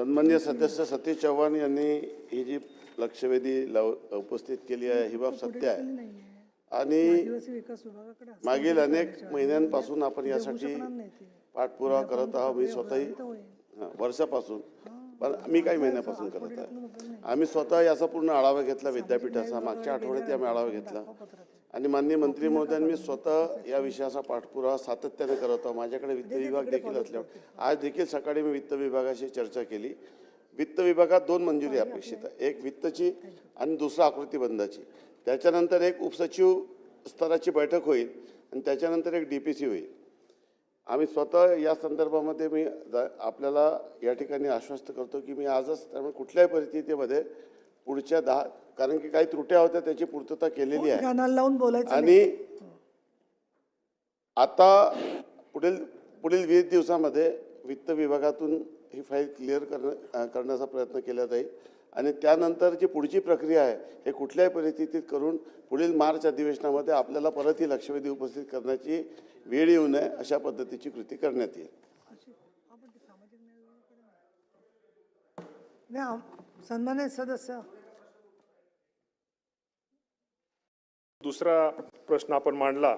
सन्मान्य सदस्य सतीश चव्हाण यांनी ही जी लक्षवेधी लाव उपस्थित केली आहे ही बाब सत्य आहे. आणि मागील अनेक महिन्यांपासून आपण यासाठी पाठपुरावा करत आहोत. मी स्वतःही वर्षापासून पण मी काही महिन्यापासून करत आहे. आम्ही स्वतः याचा पूर्ण आढावा घेतला विद्यापीठाचा. मागच्या आठवड्यात आम्ही आढावा घेतला. आणि माननीय मंत्री महोदयांनी स्वतः या विषयाचा पाठपुरावा सातत्याने करत आहोत माझ्याकडे वित्त विभाग देखील असल्यामुळे. आज देखील सकाळी मी वित्त विभागाशी चर्चा केली. वित्त विभागात दोन मंजुरी अपेक्षित आहे. एक वित्तची आणि दुसरा आकृतीबंधाची त्याच्यानंतर एक उपसचिव स्तराची बैठक होईल आणि त्याच्यानंतर एक डी पी सी होईल. आम्ही स्वतः या संदर्भामध्ये मी आपल्याला या ठिकाणी आश्वस्त करतो की मी आजच त्यामुळे कुठल्याही परिस्थितीमध्ये पुढच्या दहा कारण की काही त्रुट्या होत्या त्याची पूर्तता केलेली आहे. लावून बोलायचं आणि आता पुढील पुढील वीस दिवसामध्ये वित्त विभागातून ही फाईल क्लिअर करणं करण्याचा प्रयत्न केला जाईल. आणि त्यानंतर जी पुढची प्रक्रिया आहे हे कुठल्याही परिस्थितीत करून पुढील मार्च अधिवेशनामध्ये आपल्याला परत ही लक्षवेधी उपस्थित करण्याची वेळ येऊ नये अशा पद्धतीची कृती करण्यात येईल. सन्मान्य सदस्य. दुसरा प्रश्न आपण मांडला.